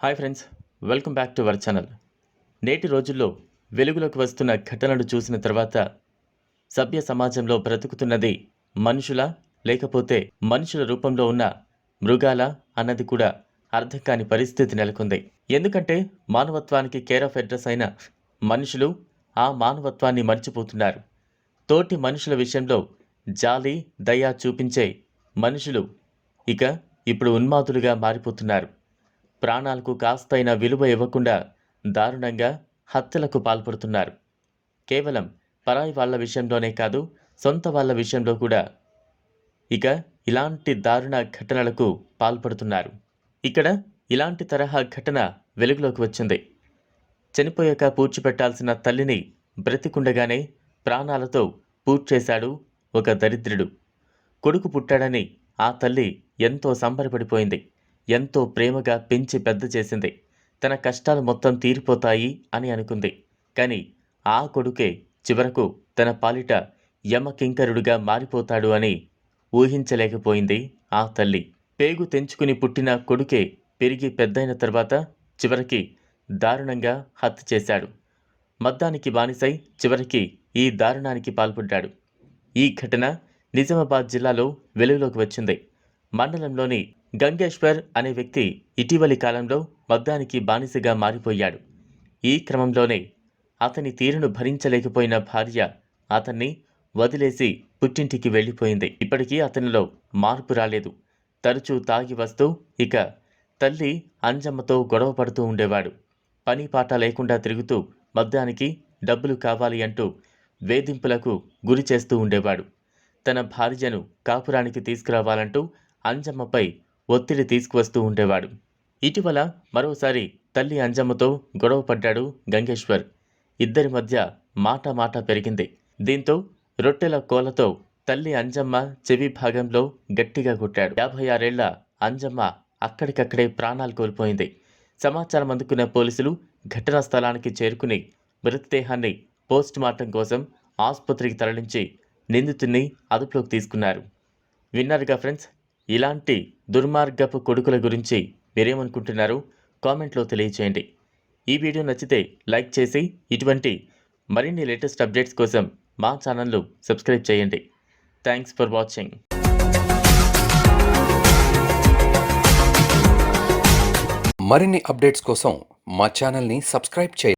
Hi friends welcome back to our channel. నేటి రోజుల్లో వెలుగులోకి వస్తున్న ఘటనలు చూసిన తర్వాత సభ్య సమాజంలో బ్రతుకుతున్నది మనుషుల లేకపోతే మనుషుల రూపంలో ఉన్న మృగాల అన్నది కూడా అర్థం కాని పరిస్థితి నెలకొంది. ఎందుకంటే మానవత్వానికి కేర్ ఆఫ్ అడ్రస్ అయిన మనుషులు ఆ మానవత్వాన్ని మర్చిపోతున్నారు. తోటి మనుషుల విషయంలో జాలి దయ చూపించే మనుషులు ఇక ఇప్పుడు ఉన్మాదులుగా మారిపోతున్నారు. ప్రాణాలకు కాస్తైన విలువ ఇవ్వకుండా దారుణంగా హత్యలకు పాల్పడుతున్నారు. కేవలం పరాయి వాళ్ళ విషయంలోనే కాదు సొంత వాళ్ళ విషయంలో కూడా. ఇక ఇలాంటి దారుణ ఘటనలకు పాల్పడుతున్నారు. ఇక్కడ ఇలాంటి తరహా ఘటన వెలుగులోకి వచ్చింది. చనిపోయాక పూడ్చిపెట్టాల్సిన తల్లిని బ్రతికుండగానే ప్రాణాలతో పూడ్చేశాడు ఒక దరిద్రుడు. కొడుకు పుట్టాడని ఆ తల్లి ఎంతో సంబరపడిపోయింది. ఎంతో ప్రేమగా పెంచి పెద్ద చేసింది. తన కష్టాలు మొత్తం తీరిపోతాయి అని అనుకుంది. కానీ ఆ కొడుకే చివరకు తన పాలిట యమకింకరుడుగా మారిపోతాడు అని ఊహించలేకపోయింది ఆ తల్లి. పేగు తెంచుకుని పుట్టిన కొడుకే పెరిగి పెద్దయిన తర్వాత చివరికి దారుణంగా హత్య చేశాడు. మద్దానికి బానిసై చివరికి ఈ దారుణానికి పాల్పడ్డాడు. ఈ ఘటన నిజామాబాద్ జిల్లాలో వెలుగులోకి వచ్చింది. మండలంలోని గంగేశ్వర్ అనే వ్యక్తి ఇటీవలి కాలంలో మద్దానికి బానిసగా మారిపోయాడు. ఈ క్రమంలోనే అతని తీరును భరించలేకపోయిన భార్య అతన్ని వదిలేసి పుట్టింటికి వెళ్ళిపోయింది. ఇప్పటికీ అతనిలో మార్పు రాలేదు. తరచూ తాగి వస్తూ ఇక తల్లి అంజమ్మతో గొడవ పడుతూ ఉండేవాడు. పని పాట లేకుండా తిరుగుతూ మద్దానికి డబ్బులు కావాలి అంటూ వేధింపులకు గురి చేస్తూ ఉండేవాడు. తన భార్యను కాపురానికి తీసుకురావాలంటూ అంజమ్మపై ఒత్తిడి తీసుకువస్తూ ఉండేవాడు. ఇటీవల మరోసారి తల్లి అంజమ్మతో గొడవ పడ్డాడు గంగేశ్వర్. ఇద్దరి మధ్య మాట మాట పెరిగింది. దీంతో రొట్టెల కోలతో తల్లి అంజమ్మ చెవి భాగంలో గట్టిగా కొట్టాడు. యాభై ఆరేళ్ళ అంజమ్మ అక్కడికక్కడే ప్రాణాలు కోల్పోయింది. సమాచారం అందుకున్న పోలీసులు ఘటనా స్థలానికి చేరుకుని మృతదేహాన్ని పోస్ట్ మార్టం కోసం ఆసుపత్రికి తరలించి నిందితుడిని అదుపులోకి తీసుకున్నారు. విన్నారుగా ఫ్రెండ్స్ ఇలాంటి దుర్మార్గపు కొడుకుల గురించి మీరేమనుకుంటున్నారు కామెంట్లో తెలియచేయండి. ఈ వీడియో నచ్చితే లైక్ చేసి ఇటువంటి మరిన్ని లేటెస్ట్ అప్డేట్స్ కోసం మా ఛానల్ను సబ్స్క్రైబ్ చేయండి. Thanks for watching. మరిన్ని అప్డేట్స్ కోసం మా ఛానల్ని సబ్స్క్రైబ్ చేయండి.